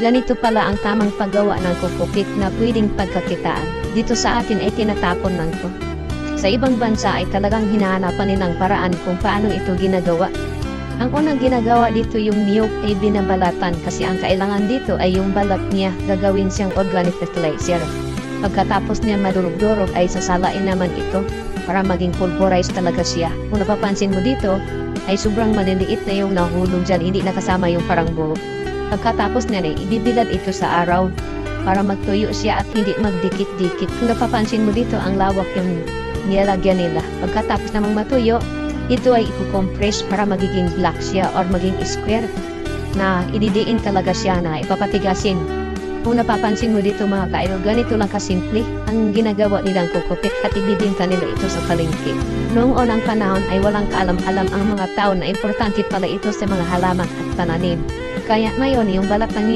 Ganito pala ang tamang paggawa ng kukupit na pwedeng pagkakitaan. Dito sa atin ay tinatapon lang to. Sa ibang bansa ay talagang hinahanapan nilang paraan kung paano ito ginagawa. Ang unang ginagawa dito yung niyog ay binabalatan kasi ang kailangan dito ay yung balat niya gagawin siyang organic fertilizer. Pagkatapos niya madurog-durog ay sasalain naman ito para maging pulverized talaga siya. Kung napapansin mo dito, ay sobrang maliliit na yung nahulog dyan, hindi nakasama yung parang buhok. Pagkatapos ay ibibilad ito sa araw para magtuyo siya at hindi magdikit-dikit. Kung napapansin mo dito, ang lawak yung nilagyan nila. Pagkatapos namang matuyo, ito ay i-compress para magiging black siya or maging square na ididiin talaga siya na ipapatigasin. Kung napapansin mo dito mga kaidol, ganito lang kasimple ang ginagawa nilang kukupit at ibibinta nila ito sa palengke. Noong unang panahon ay walang kaalam-alam ang mga tao na importante pala ito sa mga halaman at pananim. Kaya ngayon yung balat ng